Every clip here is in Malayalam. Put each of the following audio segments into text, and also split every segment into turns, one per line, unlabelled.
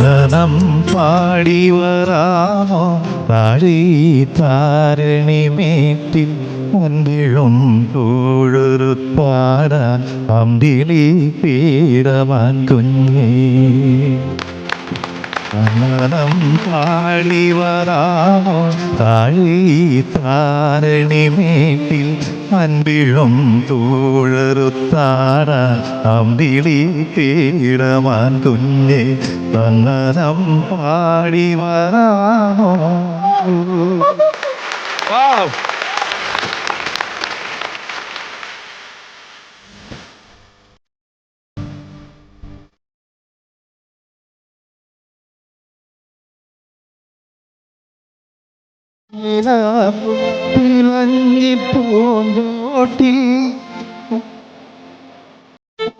ചന്ദനം പാടി വരാമോ താഴി താരണി മേറ്റിൽ മുൻപിഴും തൊഴുതു പാടാൻ അമ്പിളി പീരമാൻ കുഞ്ഞേ. ചന്ദനം പാടി വരാമോ താഴി താരണി മേട്ടിൽ അൻപിഴും തൂഴറുത്താറ അമ്പിളി പീടമാൻ കുഞ്ഞെ ചന്ദനം പാടി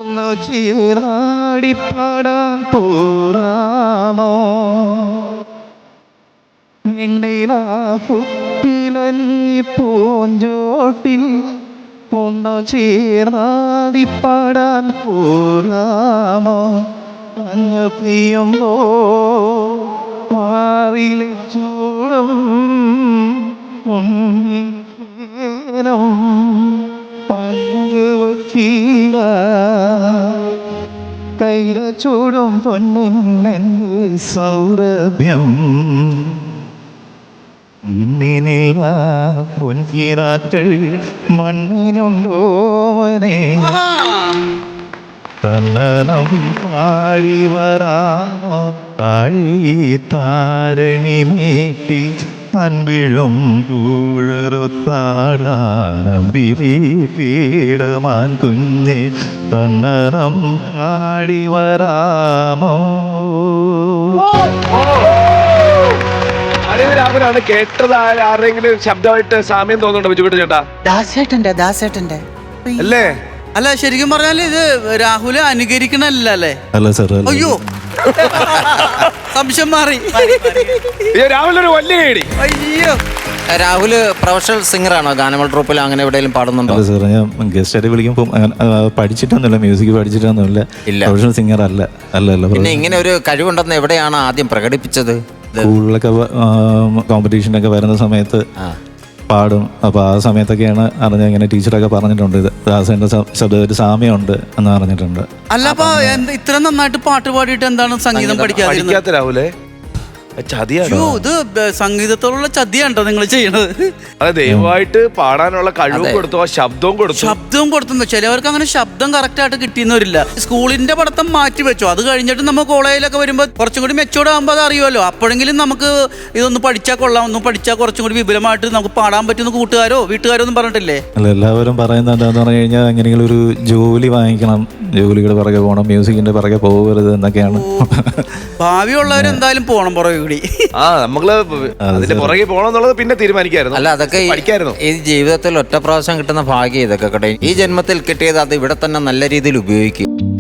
ഒന്ന് ചീറാടിപ്പാടാൻ പോരാമോ? നിന്നിലാപ്പുപ്പിലഞ്ഞി പൂഞ്ചോട്ടിൽ ഒന്ന് ചീറാടിപ്പാടാൻ പോരാമോ? അങ്ങ് പെയ്യുമ്പോ മാറിയിലെ ചൂടും പൊന്നേരം പങ്കുവച്ചീല കൈല ചൂടും പൊന്നിന്നെന്ന് സൗരഭ്യം ഇന്നിനില പൊൻകിരാക്കൾ മണ്ണിനുണ്ടോവനെ തന്നനം പാഴി താഴി താരണി മേറ്റി അൻപിഴും കൂഴറുത്താടാനമ്പിരി കുഞ്ഞി കുഞ്ഞെ തന്നനം പാടി വരാമോ
രാമനാണ് കേട്ടത്. ആ- ആരുടെയെങ്കിലും ശബ്ദമായിട്ട് സാമ്യം തോന്നുന്നുണ്ടോ ബിജുകുട്ട ചേട്ടാ?
ദാസേട്ടന്റെ ദാസേട്ടന്റെ.
അല്ലേ?
അല്ല ശരിക്കും പറഞ്ഞാൽ ഇത് രാഹുൽ അനുകരിക്കണല്ലേ അല്ലേ
അല്ല. സാർ
അയ്യോ. സംശയം മാറി.
രാഹുലൊരു രാവിലെ ഒരു വലിയ കേടി.
അയ്യോ.
രാഹുൽ പ്രൊഫഷണൽ സിംഗർ ആണോ ഗാനമൽ ട്രൂപ്പിൽ അങ്ങനെ എവിടെയും പാടുന്നുണ്ടോ?
അല്ല സാർ ഞാൻ ഗസ്റ്റ് ആയിട്ട് വിളിക്കുമ്പോൾ അങ്ങനെ ആ, പഠിച്ചിട്ടൊന്നുമില്ല മ്യൂസിക് പഠിച്ചിട്ടൊന്നുമില്ല.
ഇല്ല.
പ്രൊഫഷണൽ സിംഗർ അല്ല അല്ല അല്ല.
പിന്നെ ഇങ്ങനെ ഒരു കഴിവുണ്ടെന്ന് എവിടെയാണ് ആദ്യം പ്രകടിപ്പിച്ചത്?
സ്കൂളിലൊക്കെ കോമ്പറ്റീഷനൊക്കെ വരുന്ന സമയത്ത് പാടും. അപ്പോൾ ആ സമയത്തൊക്കെയാണ് അറിഞ്ഞ ഇങ്ങനെ ടീച്ചറൊക്കെ പറഞ്ഞിട്ടുണ്ട്. ഇത് ദാസേന്റെ ശബ്ദം ഒരു സാമ്യമുണ്ട് എന്ന് പറഞ്ഞിട്ടുണ്ട്
അല്ല ഇത്ര നന്നായിട്ട് പാട്ട് പാടിയിട്ട് എന്താണ് സംഗീതം പഠിക്കാതെ
പഠിക്കാത്ത രാഹുലെ ചതിയാണ്?
ഇത് സംഗീതത്തോടുള്ള ചതിയാണ്ടോ നിങ്ങൾ ചെയ്യണത്?
അതെ ദയവായിട്ട് പാടാനുള്ള കഴിവും കൊടുത്തു ശബ്ദവും കൊടുത്തു?
ശബ്ദവും കൊടുത്തു ചിലവർക്ക് അങ്ങനെ ശബ്ദം കറക്റ്റ് ആയിട്ട് കിട്ടിയെന്നവരില്ല. സ്കൂളിന്റെ പഠിത്തം മാറ്റി വെച്ചു. അത് കഴിഞ്ഞിട്ട് നമ്മൾ കോളേജിലൊക്കെ വരുമ്പോൾ കുറച്ചും കൂടി മെച്ചോർഡ് ആകുമ്പോൾ അത് അറിയുമല്ലോ അപ്പോഴെങ്കിലും നമുക്ക് ഇതൊന്ന് പഠിച്ചാൽ കൊള്ളാം ഒന്ന് പഠിച്ചാൽ കുറച്ചും കൂടി വിപുലമായിട്ട് നമുക്ക് പാടാൻ പറ്റുന്ന കൂട്ടുകാരോ വീട്ടുകാരോ ഒന്നും പറഞ്ഞിട്ടില്ലേ?
അല്ല എല്ലാവരും പറയുന്നത് എന്താണെന്ന് പറഞ്ഞു കഴിഞ്ഞാൽ എങ്ങനെയെങ്കിലും ഒരു ജോലി വാങ്ങിക്കണം. ജോലിയുടെ പുറകെ പോകണം മ്യൂസിക്കിന്റെ പുറകെ പോകരുത് എന്നൊക്കെയാണ്.
ഭാവിയുള്ളവർ എന്തായാലും പോണം പുറകെ കൂടി.
ആ നമ്മൾ അതിന്റെ പുറകെ പോകണം എന്നുള്ളത് പിന്നെ തീരുമാനിക്കായിരുന്നു.
അല്ല അതൊക്കെ ഈ-
പഠിക്കായിരുന്നു.
ഈ ജീവിതത്തിൽ ഒറ്റ പ്രാവശ്യം കിട്ടുന്ന ഭാഗ്യം ഇതൊക്കെ കേട്ടെ. ഈ ജന്മത്തിൽ കിട്ടിയത് അത് ഇവിടെ തന്നെ നല്ല രീതിയിൽ ഉപയോഗിക്കും.